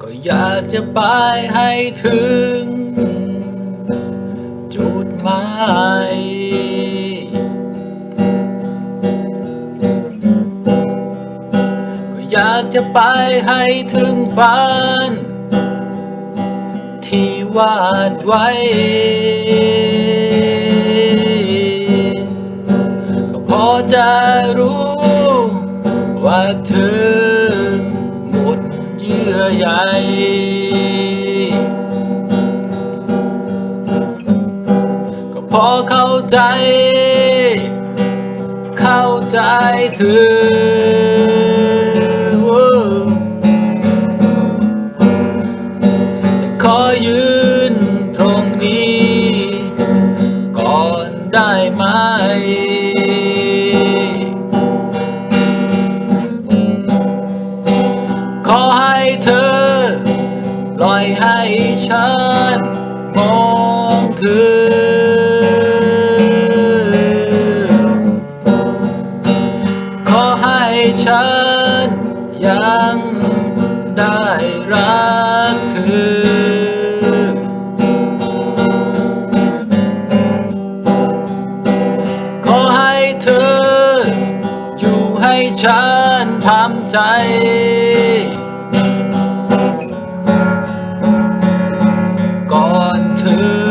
ก็อยากจะไปให้ถึง จุดหมายก็อยากจะไปให้ถึงฝัน ที่วาดไว้ก็พอจะรู้าเธอหมดเยื่อใยก็พอเข้าใจ เข้าใจเธอขอยืนตรงนี้ ก่อนได้ไหม ขอให้เธอปล่อยให้ฉันมองเธอขอให้ฉันยังได้รักเธอขอให้เธออยู่ให้ฉันทำใจ love.